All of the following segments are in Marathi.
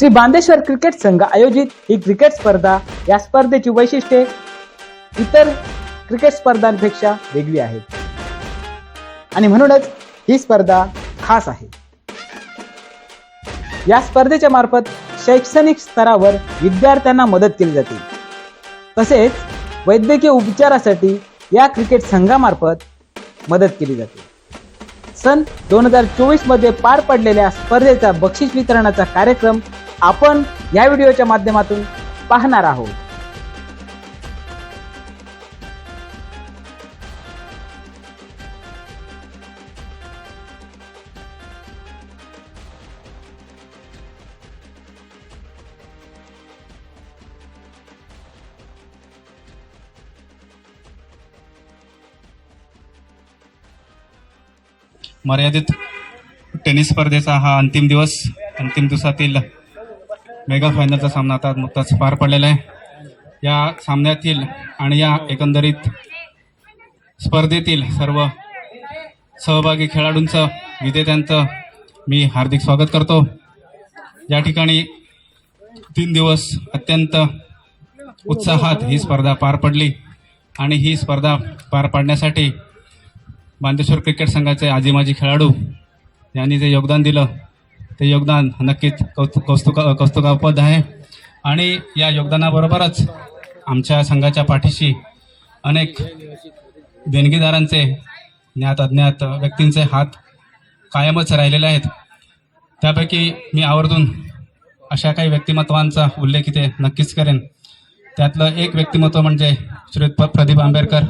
श्री बांदेश्वर क्रिकेट संघ आयोजित ही क्रिकेट स्पर्धा या स्पर्धेची वैशिष्ट्ये इतर क्रिकेट स्पर्धांपेक्षा वेगळी आहेत. आणि म्हणूनच ही स्पर्धा खास आहे. या स्पर्धेच्या मार्फत शैक्षणिक स्तरावर विद्यार्थ्यांना मदत केली जाते. तसेच वैद्यकीय उपचारासाठी या क्रिकेट संघामार्फत मदत केली जाते. सन दोन हजार चोवीसमध्ये पार पडलेल्या स्पर्धेचा बक्षीस वितरणाचा कार्यक्रम आपण या व्हिडिओच्या माध्यमातून पाहणार आहोत. मर्यादित टेनिस स्पर्धेचा हा अंतिम दिवस अंतिम दिवसातील मेगा फायनलचा सामना आता नुकताच पार पडलेला आहे. या सामन्यातील आणि या एकंदरीत स्पर्धेतील सर्व सहभागी खेळाडूंचं विजेत्यांचं मी हार्दिक स्वागत करतो. या ठिकाणी तीन दिवस अत्यंत उत्साहात ही स्पर्धा पार पडली आणि ही स्पर्धा पार पाडण्यासाठी बांदेश्वर क्रिकेट संघाचे आजी माजी खेळाडू यांनी जे योगदान दिलं ते योगदान नक्कीच कौतुक कौस्तुक कौस्तुकापद आहे. आणि या योगदानाबरोबरच आमच्या संघाच्या पाठीशी अनेक देणगीदारांचे ज्ञात अज्ञात व्यक्तींचे हात कायमच राहिलेले आहेत. त्यापैकी मी आवर्जून अशा काही व्यक्तिमत्वांचा उल्लेख इथे नक्कीच करेन. त्यातलं एक व्यक्तिमत्व म्हणजे श्रीयुत प- प्रदीप आंबेडकर.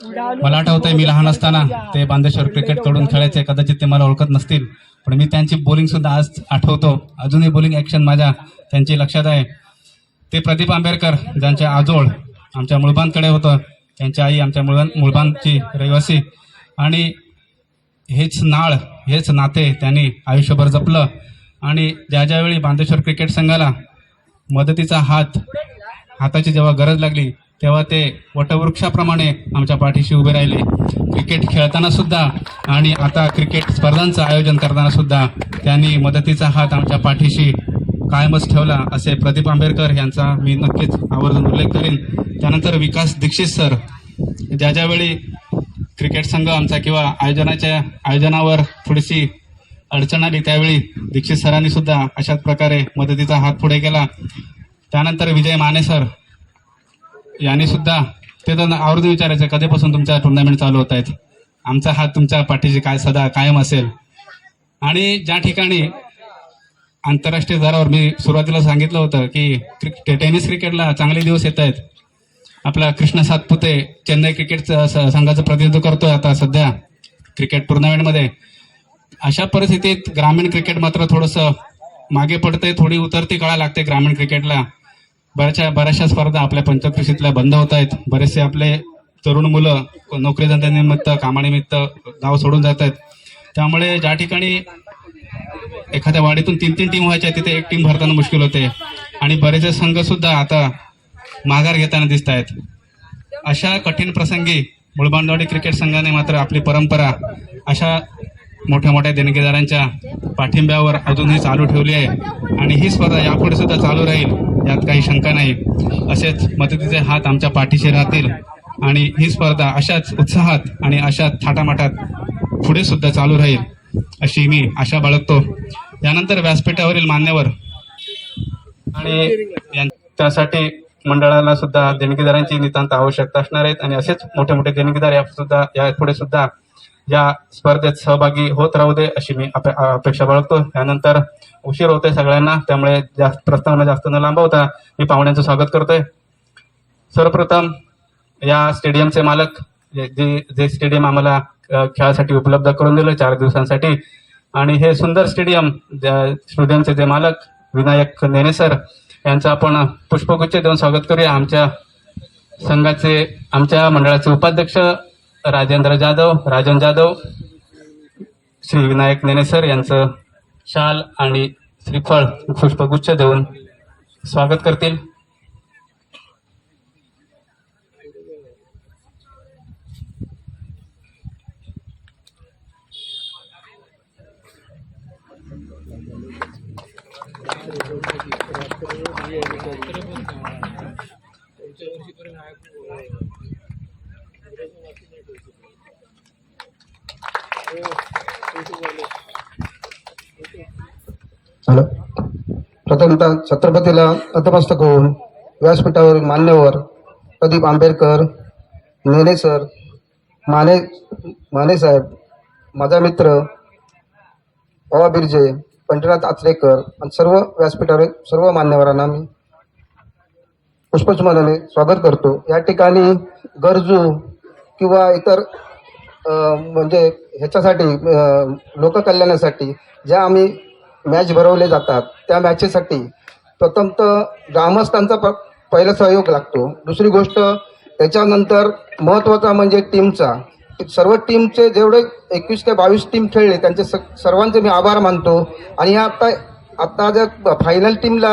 मला आठवतंय मी लहान असताना ते बांदेश्वर क्रिकेटकडून खेळायचे कदाचित ते मला ओळखत नसतील. पण मी त्यांची बॉलिंग सुद्धा आज आठवतो. अजूनही बॉलिंग ॲक्शन माझ्या त्यांची लक्षात आहे. ते प्रदीप आंबेडकर ज्यांचे आजोळ आमच्या मुळबांकडे होतं त्यांची आई आमच्या मुळबान मुळबांची रहिवासी. आणि हेच नाळ हेच नाते त्यांनी आयुष्यभर जपलं. आणि ज्या ज्यावेळी बांदेश्वर क्रिकेट संघाला मदतीचा हात हाताची जेव्हा गरज लागली तेव्हा ते वटवृक्षाप्रमाणे आमच्या पाठीशी उभे राहिले. क्रिकेट खेळताना सुद्धा आणि आता क्रिकेट स्पर्धांचं आयोजन करताना सुद्धा त्यांनी मदतीचा हात आमच्या पाठीशी कायमच ठेवला असे प्रदीप आंबेडकर यांचा मी नक्कीच आवर्जून उल्लेख करेन. त्यानंतर विकास दीक्षित सर ज्या ज्यावेळी क्रिकेट संघ आमचा किंवा आयोजनाच्या आयोजनावर थोडीशी अडचण आली त्यावेळी दीक्षित सरांनी सुद्धा अशाच प्रकारे मदतीचा हात पुढे केला. त्यानंतर विजय माने सर याने सुद्धा ते तर आवर्जून विचारायचं कधीपासून तुमच्या टुर्नामेंट चालू होत आहेत आमचा हात तुमच्या पाठीशी काय सदा कायम असेल? आणि ज्या ठिकाणी आंतरराष्ट्रीय स्तरावर मी सुरुवातीला सांगितलं होतं की क्रिक टेनिस क्रिकेटला चांगले दिवस येत आहेत आपला कृष्ण सातपुते चेन्नई क्रिकेट संघाचं प्रतिनिधित्व करतोय आता सध्या क्रिकेट टुर्नामेंटमध्ये अशा परिस्थितीत ग्रामीण क्रिकेट मात्र थोडंसं मागे पडतंय थोडी उतरती कळा लागते ग्रामीण क्रिकेटला. बऱ्याचशा बऱ्याचशा स्पर्धा आपल्या पंचकृषीतल्या बंद होत आहेत. बरेचसे आपले तरुण मुलं नोकरी धंद्यानिमित्त कामानिमित्त गाव सोडून जात आहेत. त्यामुळे ज्या ठिकाणी एखाद्या वाडीतून तीन तीन टीम व्हायच्या तिथे एक टीम भरताना मुश्किल होते. आणि बरेचसे संघ सुद्धा आता माघार घेताना दिसत आहेत. अशा कठीण प्रसंगी मुळबांडवाडी क्रिकेट संघाने मात्र आपली परंपरा अशा मोठ्या मोठ्या देणगीदारांच्या पाठिंब्यावर अजूनही चालू ठेवली आहे. आणि ही स्पर्धा यापुढे सुद्धा चालू राहील यात काही शंका नाही. असेच मदतीचे हात आमच्या पाठीशी राहतील. आणि ही स्पर्धा अशाच उत्साहात आणि अशाच थाटामाटात पुढे सुद्धा चालू राहील अशी मी आशा बाळगतो. यानंतर व्यासपीठावरील मान्यवर आणि त्यासाठी मंडळाला सुद्धा देणगीदारांची नितांत आवश्यकता असणार आहेत. आणि असेच मोठे मोठे देणगीदार या सुद्धा यापुढे सुद्धा या स्पर्धेत सहभागी होत राहू दे अशी मी अपे- अपेक्षा बाळगतो. त्यानंतर उशीर होते सगळ्यांना त्यामुळे जास्त प्रस्तावना जास्त न लांबवता मी पाहुण्यांचं स्वागत करतोय. सर्वप्रथम या स्टेडियमचे मालक जे जे- स्टेडियम आम्हाला खेळासाठी उपलब्ध करून दिलं चार दिवसांसाठी. आणि हे सुंदर स्टेडियम ज्या स्टेडियमचे जे मालक विनायक नेने सर यांचं आपण पुष्पगुच्छ देऊन स्वागत करूया. आमच्या संघाचे आमच्या मंडळाचे उपाध्यक्ष राजेंद्र जाधव राजन जाधव श्री विनायक नेनेसर यांचं शाल आणि श्रीफळ पुष्पगुच्छ देऊन स्वागत करतील. हॅलो. प्रथमतः छत्रपतीला नतमस्तक होऊन व्यासपीठावर मान्यवर प्रदीप आंबेडकर नेने सर माने माने साहेब माझा मित्र बाबा बिरजे पंढरीनाथ आचरेकर आणि सर्व व्यासपीठावर सर्व मान्यवरांना मी पुष्पचमानाने स्वागत करतो. या ठिकाणी गरजू किंवा इतर म्हणजे ह्याच्यासाठी लोककल्याणासाठी ज्या आम्ही मॅच भरवले जातात त्या मॅचेसाठी प्रथमतः ग्रामस्थांचा प पहिला सहयोग लागतो. दुसरी गोष्ट त्याच्यानंतर महत्त्वाचा म्हणजे टीमचा. सर्व टीमचे जेवढे एकवीस ते बावीस टीम खेळले त्यांचे स सर्वांचे मी आभार मानतो. आणि आता आत्ता आत्ता ज्या फायनल टीमला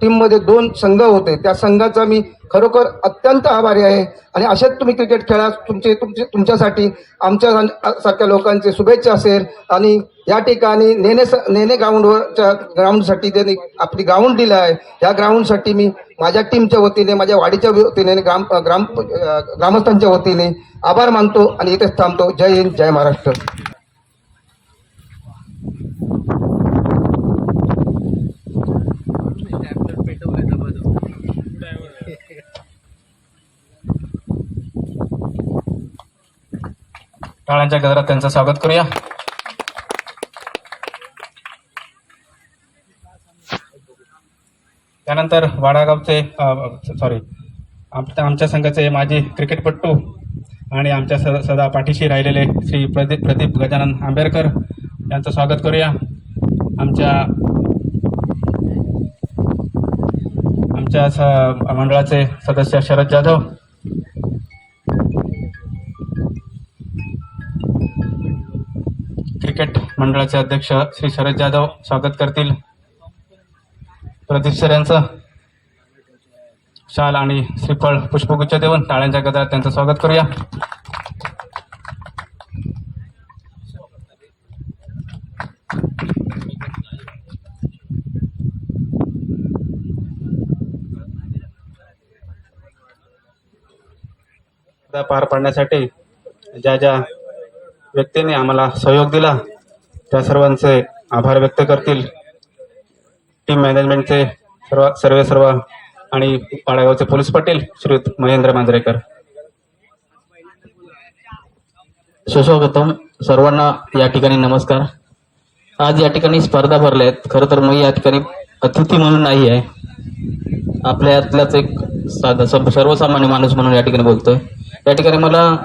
टीममध्ये दोन संघ होते. त्या संघाचा मी खरोखर अत्यंत आभारी आहे. आणि असेच तुम्ही क्रिकेट खेळा तुमचे तुमचे तुमच्यासाठी आमच्या सारख्या लोकांचे शुभेच्छा असेल. आणि या ठिकाणी नेने स- नेने ग्राउंडवरच्या ग्राउंडसाठी त्यांनी आपली ग्राउंड दिलं आहे. या ग्राउंडसाठी मी माझ्या टीमच्या वतीने माझ्या वाडीच्या वतीने ग्राम ग्राम ग्रामस्थांच्या वतीने आभार मानतो आणि इथेच थांबतो. जय हिंद जय महाराष्ट्र. टाळ्यांच्या गजरात त्यांचं स्वागत करूया. त्यानंतर वाडागावचे सॉरी आमच्या संघाचे माजी क्रिकेटपट्टू आणि आमच्या स सदा पाठीशी राहिलेले श्री प्रदीप प्रदीप गजानन आंबेडकर यांचं स्वागत करूया. आमच्या आमच्या स मंडळाचे सदस्य शरद जाधव क्रिकेट मंडळाचे अध्यक्ष श्री शरद जाधव स्वागत करतील. प्रदीप सर यांचं शाल आणि श्रीफळ पुष्पगुच्छ देऊन टाळ्यांच्या गदारात त्यांचं स्वागत करूया. पार पाडण्यासाठी ज्या ज्या व्यक्तींनी आम्हाला सहयोग दिला. त्या सर्वांचे आभार व्यक्त करतील. टीम मॅनेजमेंटचे सर्व सर्वे सर्व आणि पाडागावचे पोलीस पाटील श्रीयुत महेंद्र मांजरेकर. सुस्वागतम. सर्वांना या ठिकाणी नमस्कार. आज या ठिकाणी स्पर्धा भरल्या आहेत खरं तर मी या ठिकाणी अतिथी म्हणून नाही आहे. आपल्यातलाच एक साधा सब- सर्वसामान्य माणूस म्हणून या ठिकाणी बोलतोय. या ठिकाणी मला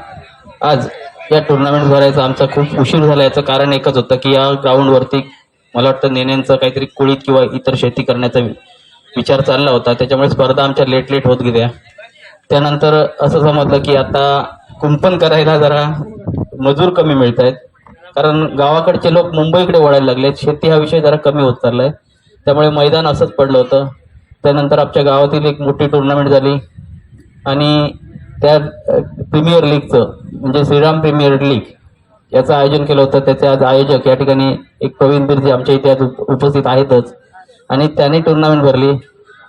आज या टुर्नामेंट भरायचा आमचा खूप उशीर झाला. याचं कारण एकच होतं की या ग्राउंडवरती मला वाटतं नेण्यांचं काहीतरी कुळीत किंवा इतर शेती करण्याचा वि- विचार चालला होता. त्याच्यामुळे स्पर्धा आमच्या लेट लेट होत गेल्या. त्यानंतर असं समजलं की आता कुंपण करायला जरा मजूर कमी मिळत आहेत कारण गावाकडचे लोक मुंबईकडे वळायला लागलेत. शेती हा विषय जरा कमी होत चालला आहे त्यामुळे मैदान असंच पडलं होतं. त्यानंतर आमच्या गावातील एक मोठी टुर्नामेंट झाली. आणि त्या प्रीमियर लीगचं म्हणजे श्रीराम प्रीमियर लीग याचं आयोजन केलं होतं. त्याचे आज आयोजक या ठिकाणी एक प्रवीण बिरजे आमच्या इथे आज उपस्थित आहेतच. आणि त्यांनी टुर्नामेंट भरली.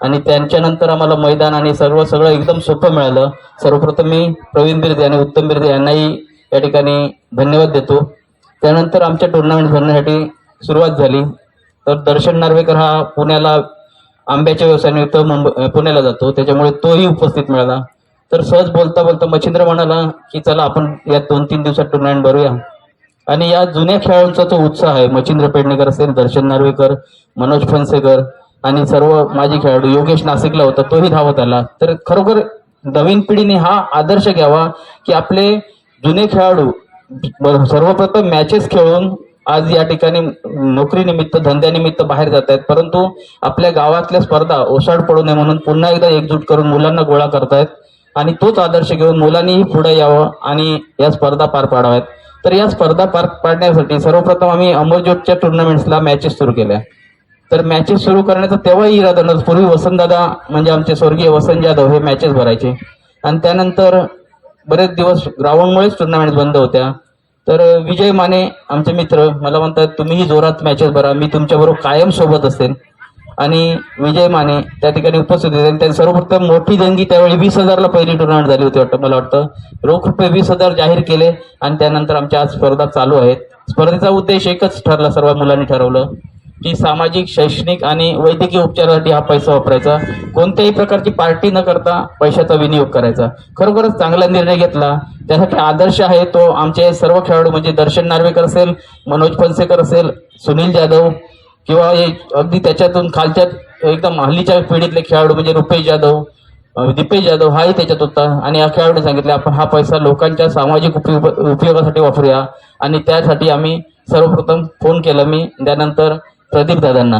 आणि त्यांच्यानंतर आम्हाला मैदान आणि सर्व सगळं एकदम सोपं मिळालं. सर्वप्रथम मी प्रवीण बिरजे आणि उत्तम बिरजे यांनाही या ठिकाणी धन्यवाद देतो. त्यानंतर आमच्या टुर्नामेंट भरण्यासाठी सुरुवात झाली. तर दर्शन नार्वेकर हा पुण्याला आंब्याच्या व्यवसायानिमित्त मुंबई पुण्याला जातो. त्याच्यामुळे तोही उपस्थित मिळाला. तर सहज बोलता बोलता मच्छिंद्र म्हणाला की चला आपण या दोन तीन दिवसात टुर्नामेंट भरूया. आणि या जुन्या खेळाडूंचा तो उत्साह आहे. मच्छिंद्र पेडणेकर असेल दर्शन नार्वेकर मनोज फणसेकर आणि सर्व माजी खेळाडू. योगेश नाशिकला होता तोही धावत आला. तर खरोखर नवीन पिढीने हा आदर्श घ्यावा की आपले जुने खेळाडू सर्वप्रथम मॅचेस खेळून आज या ठिकाणी नोकरीनिमित्त धंद्यानिमित्त बाहेर जात आहेत. परंतु आपल्या गावातल्या स्पर्धा ओसाड पडू नये म्हणून पुन्हा एकदा एकजूट करून मुलांना गोळा करतायत. आणि तोच आदर्श घेऊन मुलांनीही पुढे यावं आणि या स्पर्धा पार पाडाव्यात. तर या स्पर्धा पार पाडण्यासाठी सर्वप्रथम आम्ही अमरज्योतच्या टुर्नामेंट्सला मॅचेस सुरू केल्या. तर मॅचेस सुरू करण्याचा तेव्हाही इरादा नव्हता. पूर्वी वसंतदादा म्हणजे आमचे स्वर्गीय वसंत जाधव हे मॅचेस भरायचे. आणि त्यानंतर बरेच दिवस ग्राउंडमुळेच टुर्नामेंट बंद होत्या. तर विजय माने आमचे मित्र मला म्हणतात तुम्हीही जोरात मॅचेस भरा. मी तुमच्याबरोबर कायम सोबत असेल आणि विजय माने त्या ठिकाणी उपस्थित होते. आणि त्यांनी सर्वप्रथम मोठी देणगी त्यावेळी वीस हजारला पहिली टुर्नामेंट झाली होती वाटतं मला वाटतं. रोख रुपये वीस हजार जाहीर केले आणि त्यानंतर आमच्या आज स्पर्धा चालू आहेत. स्पर्धेचा उद्देश एकच ठरला सर्व मुलांनी ठरवलं की सामाजिक शैक्षणिक आणि वैद्यकीय उपचारासाठी हा पैसा वापरायचा. कोणत्याही प्रकारची पार्टी न करता पैशाचा विनियोग करायचा. खरोखरच चांगला निर्णय घेतला. त्यासाठी आदर्श आहे तो आमचे सर्व खेळाडू म्हणजे दर्शन नार्वेकर असेल मनोज फनसेकर असेल सुनील जाधव किंवा हे अगदी त्याच्यातून खालच्या एकदम हल्लीच्या पिढीतले खेळाडू म्हणजे रुपेश जाधव दीपेश जाधव हाही त्याच्यात होता. आणि या खेळाडूने सांगितले आपण हा पैसा लोकांच्या सामाजिक उपयोग उपयोगासाठी वापरूया. आणि त्यासाठी आम्ही सर्वप्रथम फोन केला. मी त्यानंतर प्रदीप दादांना.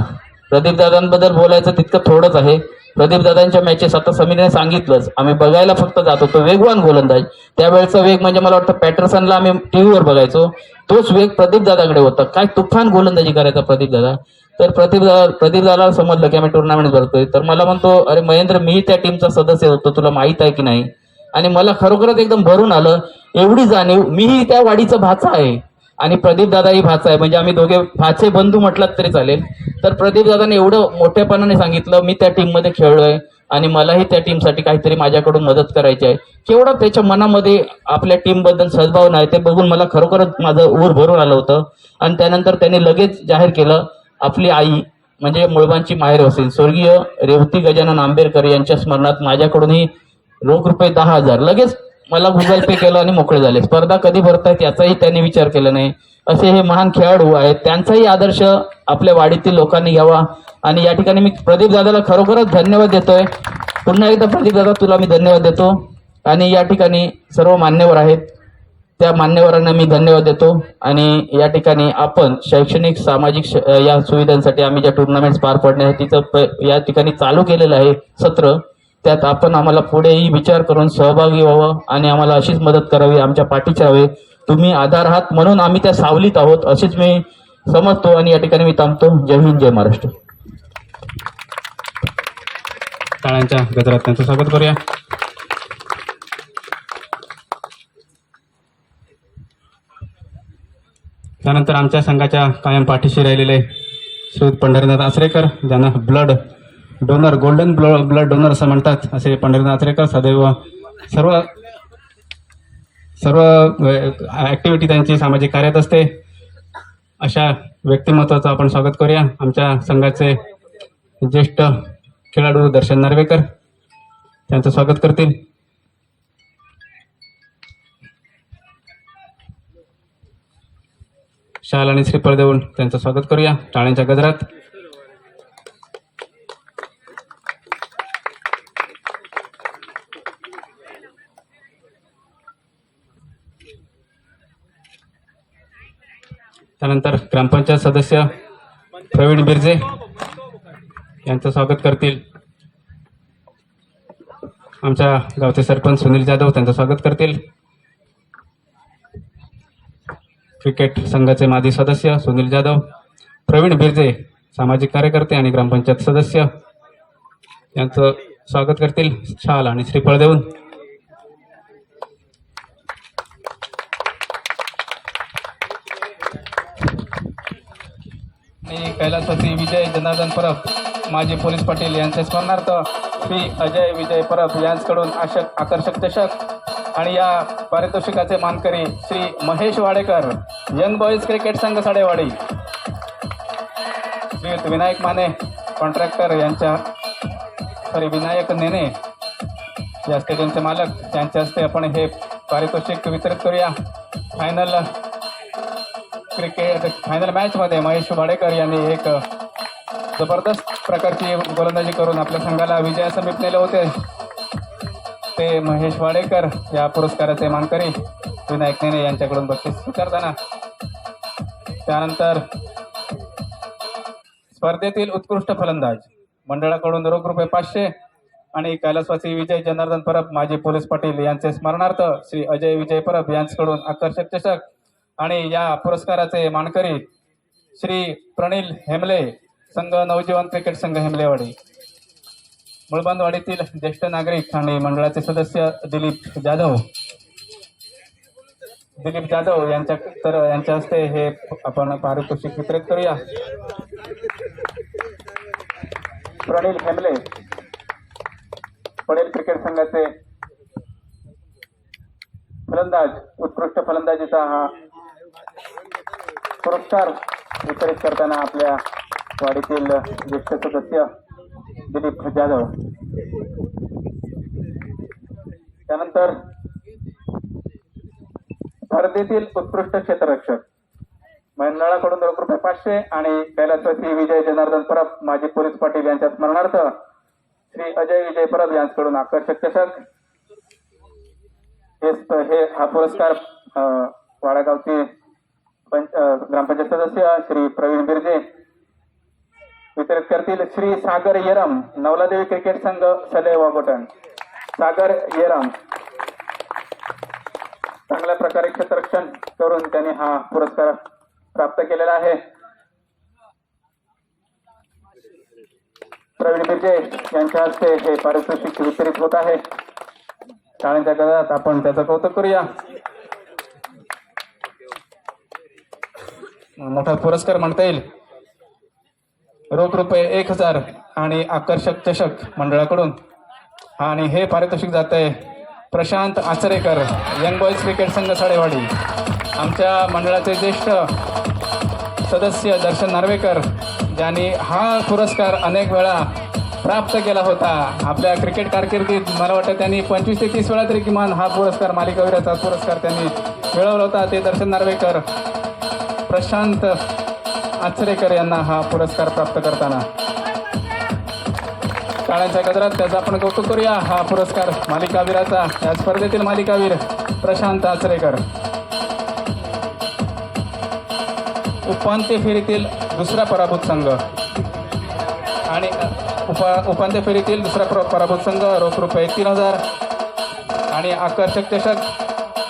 प्रदीप दादांबद्दल बोलायचं तितकं थोडंच आहे. प्रदीप दादांच्या मॅचेस आता समीरने सांगितलंच. आम्ही बघायला फक्त जात. होतो वेगवान गोलंदाज. त्यावेळेचा वेग म्हणजे मला वाटतं पॅटरसनला आम्ही टीव्हीवर बघायचो. तोच वेग प्रदीप दादाकडे होता. काय तुफान गोलंदाजी करायचा प्रदीप दादा तर प्रदीप दादा प्रदीप समजलं की आम्ही टुर्नामेंट भरतोय. तर मला म्हणतो अरे महेंद्र मी त्या टीमचा सदस्य होतो. तुला माहीत आहे की नाही? आणि मला खरोखरच एकदम भरून आलं. एवढी जाणीव मीही त्या वाडीचा भाचा आहे. आणि प्रदीप दादाही भाचा आहे. म्हणजे आम्ही दोघे भाचे बंधू म्हटलात तरी चालेल. तर प्रदीप दादाने एवढं मोठ्यापणाने सांगितलं मी त्या टीममध्ये खेळलोय आणि मलाही त्या टीमसाठी काहीतरी माझ्याकडून मदत करायची आहे. केवढं त्याच्या मनामध्ये आपल्या टीमबद्दल सद्भावना आहे ते बघून मला खरोखरच माझं ऊर भरून आलं होतं. आणि त्यानंतर त्याने लगेच जाहीर केलं आपली आई म्हणजे मुळबांची माहेर असेल. स्वर्गीय रेवती गजानन आंबेडकर यांच्या स्मरणात माझ्याकडूनही रोख रुपये दहा हजार लगेच मला गुगल पे केलं आणि मोकळे झाले. स्पर्धा कधी भरतायत याचाही त्यांनी विचार केला नाही. असे हे महान खेळाडू आहेत. त्यांचाही आदर्श आपल्या वाडीतील लोकांनी घ्यावा. आणि या ठिकाणी मी प्रदीप दादाला खरोखरच धन्यवाद देतोय. पुन्हा एकदा प्रदीप दादा तुला मी धन्यवाद देतो. आणि या ठिकाणी सर्व मान्यवर आहेत. त्या मान्यवरांना मी धन्यवाद देतो. आणि या ठिकाणी आपण शैक्षणिक सामाजिक श- या सुविधांसाठी आम्ही ज्या टुर्नामेंट्स पार पडण्यासाठीचं प- या ठिकाणी चालू केलेलं आहे सत्र त्यात आपण आम्हाला पुढेही विचार करून सहभागी व्हावं आणि आम्हाला अशीच मदत करावी आमच्या पाठीचे राहावे तुम्ही आधार आहात म्हणून आम्ही त्या सावलीत आहोत असेच मी समजतो आणि या ठिकाणी मी थांबतो. जय हिंद जय महाराष्ट्र. टाळ्यांच्या गजरात त्यांचं स्वागत करूया. त्यानंतर आमच्या संघाच्या कायम पाठीशी राहिलेले श्री पंढरीनाथ आसरेकर ज्यांना blood donor golden blood blood donor असं म्हणतात असे पंढरीनाथ आचरेकर सदैव सर्व सर्व ॲक्टिव्हिटी त्यांची सामाजिक कार्यात असते. अशा व्यक्तिमत्वाचं आपण स्वागत करूया. आमच्या संघाचे ज्येष्ठ खेळाडू दर्शन नार्वेकर त्यांचं स्वागत करतील. शाल आणि श्रीफळ देऊन त्यांचं स्वागत करूया. टाळ्यांच्या गजरात. त्यानंतर ग्रामपंचायत सदस्य प्रवीण बिरजे यांचं स्वागत करतील. आमच्या गावचे सरपंच सुनील जाधव त्यांचं स्वागत करतील. क्रिकेट संघाचे माजी सदस्य सुनील जाधव प्रवीण बिरजे सामाजिक कार्यकर्ते आणि ग्रामपंचायत सदस्य यांचं स्वागत करतील. शाल आणि श्रीफळ देऊन आणि कैलासवासी विजय जनार्दन परब माजी पोलीस पाटील यांचे स्मरणार्थ श्री अजय विजय परब यांच्याकडून आशक आकर्षक चषक आणि या पारितोषिकाचे मानकरी Shri Mahesh Wadekar young boys cricket संघ साडेवाडी. श्रीयुत विनायक माने कॉन्ट्रॅक्टर यांच्या सॉरी विनायक नेने या स्टेडियमचे मालक त्यांच्या हस्ते आपण हे पारितोषिक वितरित करूया. फायनल क्रिकेट फायनल मॅचमध्ये महेश वाडेकर यांनी एक जबरदस्त प्रकारची गोलंदाजी करून आपल्या संघाला विजया समीप नेले होते. ते महेश वाडेकर या पुरस्काराचे मानकरी विनायक नेने यांच्याकडून बक्षीस स्वीकारताना. त्यानंतर स्पर्धेतील उत्कृष्ट फलंदाज मंडळाकडून रोख रुपये पाचशे आणि कैलासवासी विजय जनार्दन परब माजी पोलीस पाटील यांचे स्मरणार्थ श्री अजय विजय परब यांच्याकडून आकर्षक चषक आणि या पुरस्काराचे मानकरी श्री प्रणील हेमले संघ नवजीवन क्रिकेट संघ हेमलेवाडी. मुळबांधवाडीतील ज्येष्ठ नागरिक आणि मंडळाचे सदस्य दिलीप जाधव. दिलीप जाधव यांच्या तर यांच्या हस्ते हे आपण पारितोषिक वितरित करूया. प्रणील हेमले पडेल क्रिकेट संघाचे फलंदाज उत्कृष्ट फलंदाजीचा हा पुरस्कार वितरित करताना आपल्या वाडीतील ज्येष्ठ सदस्य दिलीप जाधव. त्यानंतर स्पर्धेतील उत्कृष्ट क्षेत्ररक्षक मंडळाकडून रोख रुपये पाचशे आणि कैलासवासी विजय जनार्दन परब माजी पोलीस पाटील यांच्या स्मरणार्थ श्री अजय विजय परब यांच्याकडून आकर्षक चषक. हे हे हा पुरस्कार वाडागावचे ग्रामपंचायत सदस्य श्री प्रवीण बिर्जे. वितरित करतील श्री सागर येरम नवलादेवी क्रिकेट संघ सलय वागोटन. सागर येरम. चांगल्या प्रकारे क्षेत्ररक्षण करून त्यांनी हा पुरस्कार प्राप्त केलेला आहे. प्रवीण बिर्जे यांच्या हस्ते हे पारितोषिक वितरित होत आहे. शाळेच्या गदात आपण त्याचं कौतुक करूया. मोठा पुरस्कार म्हणता येईल. रोख रुपये एक हजार आणि आकर्षक चषक मंडळाकडून. आणि हे पारितोषिक जात आहे. Prashant Achrekar young boys cricket संघ साडेवाडी. आमच्या मंडळाचे ज्येष्ठ सदस्य दर्शन नार्वेकर ज्यांनी हा पुरस्कार अनेक वेळा प्राप्त केला होता. आपल्या क्रिकेट कारकिर्दीत मला वाटतं त्यांनी पंचवीस ते तीस वेळा तरी किमान हा पुरस्कार मालिकावीराचा पुरस्कार त्यांनी मिळवला होता. ते दर्शन नार्वेकर प्रशांत आचरेकर यांना हा पुरस्कार प्राप्त करताना. काळांच्या गजरात त्याचा आपण कौतुक करूया. हा पुरस्कार मालिकावीराचा या स्पर्धेतील मालिकावीर प्रशांत आचरेकर. उपांत्य फेरीतील दुसरा पराभूत संघ. आणि उपा उपांत्य फेरीतील दुसरा प्र पराभूत संघ रोख रुपये तीन हजार. आणि आकर्षक चषक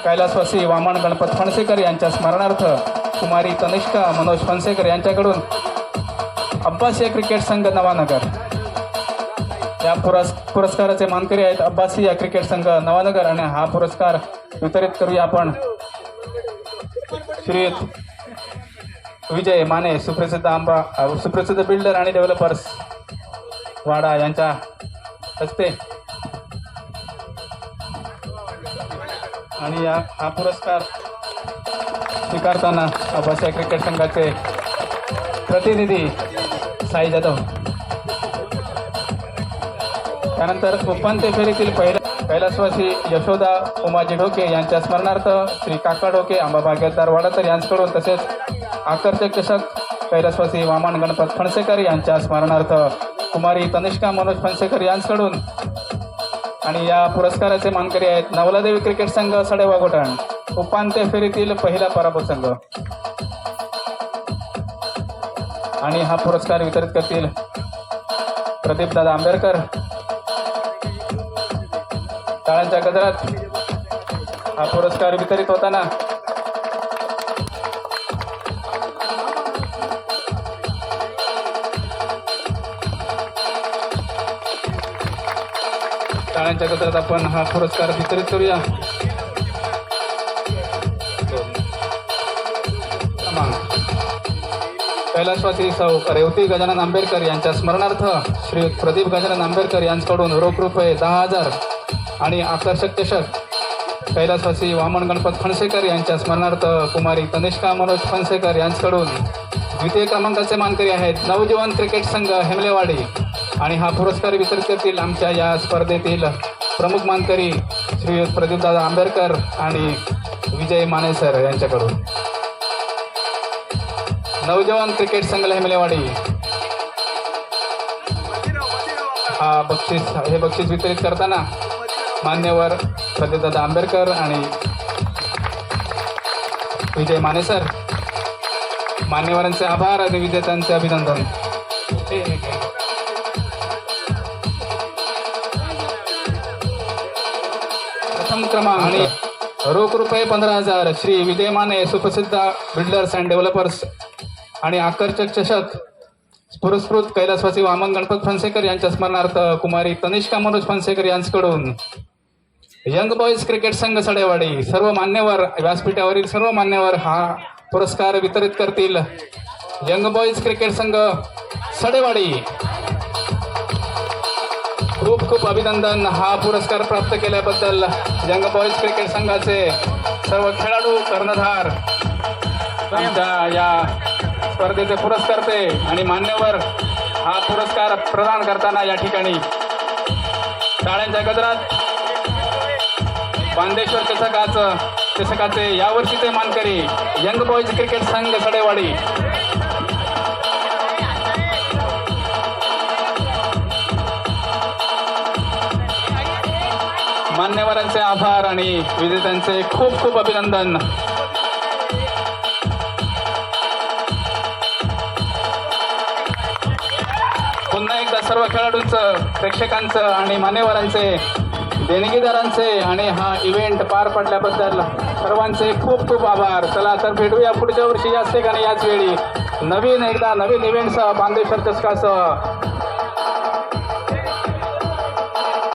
कैलासवासी वामन गणपत फणसेकर यांच्या स्मरणार्थ कुमारी तनिष्का मनोज फणसेकर यांच्याकडून अब्बासिया क्रिकेट संघ नवानगर. या पुरस् पुरस्काराचे मानकरी आहेत अब्बासिया क्रिकेट संघ नवानगर आणि हा पुरस्कार वितरित करूया आपण. श्री विजय माने सुप्रसिद्ध आंबा सुप्रसिद्ध बिल्डर आणि डेव्हलपर्स वाडा यांच्या हस्ते. आणि या हा पुरस्कार स्वीकारताना अब्बासिया क्रिकेट संघाचे प्रतिनिधी साई जाधव. त्यानंतर उपांत्य फेरीतील पहिल्या कैलासवासी यशोदा उमाजी ढोके यांच्या स्मरणार्थ श्री काका ढोके आंबा बागेदार वाडातर यांच्याकडून तसेच आकर्षक चषक कैलासवासी वामन गणपत फणसेकर यांच्या स्मरणार्थ कुमारी तनिष्का मनोज फणसेकर यांच्याकडून आणि या पुरस्काराचे मानकरी आहेत नवलादेवी क्रिकेट संघ सडेवागोटण उपांत्य फेरीतील पहिला पराभव संघ आणि हा पुरस्कार वितरित करतील प्रदीपदादा आंबेडकर. टाळ्यांच्या गजरात हा पुरस्कार वितरित होताना टाळ्यांच्या गजरात आपण हा पुरस्कार वितरित करूया. कैलाशवासी सौ रेवती गजानन आंबेडकर यांच्या स्मरणार्थ श्री प्रदीप गजानन आंबेडकर यांच्याकडून रोख रुपये दहा हजार. आणि आकर्षक चषक कैलासवासी वामन गणपत फणसेकर यांच्या स्मरणार्थ कुमारी तनिष्का मनोज फणसेकर यांच्याकडून द्वितीय क्रमांकाचे मानकरी आहेत नवजीवन क्रिकेट संघ हेमलेवाडी. आणि हा पुरस्कार वितरित करतील आमच्या या स्पर्धेतील प्रमुख मानकरी श्री प्रदीपदादा आंबेडकर आणि विजय माने सर यांच्याकडून. नवजवान क्रिकेट संघ हेमलेवाडी हा बक्षीस हे बक्षीस वितरित करताना मान्यवर प्रदीपदादा आंबेडकर आणि विजय माने सर मान्यवरांचे आभार आणि विजेत्यांचे अभिनंदन. प्रथम क्रमांक. आणि रोख रुपये पंधरा हजार श्री विजय माने सुप्रसिद्ध बिल्डर्स अँड डेव्हलपर्स आणि आकर्षक चषक पुरस्कृत कैलासवासी वामन गणपत फणसेकर यांच्या स्मरणार्थ कुमारी तनिष्का मनोज फणसेकर यांच्याकडून. यंग बॉईज क्रिकेट संघ सडेवाडी सर्व मान्यवर व्यासपीठावरील सर्व मान्यवर हा पुरस्कार वितरित करतील. यंग बॉईज क्रिकेट संघ सडेवाडी. खूप खूप अभिनंदन हा पुरस्कार प्राप्त केल्याबद्दल यंग बॉईज क्रिकेट संघाचे सर्व खेळाडू कर्णधार. आमच्या या स्पर्धेचे पुरस्कर्ते आणि मान्यवर हा पुरस्कार प्रदान करताना या ठिकाणी टाळ्यांच्या गजरात बांदेश्वर चषकाचं चषकाचे यावर्षीचे मानकरी यंग बॉईज क्रिकेट संघ सडेवाडी मान्यवरांचे आभार आणि विजेत्यांचे खूप खूप अभिनंदन. सर्व खेळाडूंचं प्रेक्षकांचं आणि मान्यवरांचे देणगीदारांचे आणि हा इव्हेंट पार पडल्याबद्दल सर्वांचे खूप खूप आभार. चला तर भेटूया पुढच्या वर्षी याच ठिकाणी याच वेळी. नवीन एकदा नवीन इव्हेंटसह बांदेश्वर चषकासह.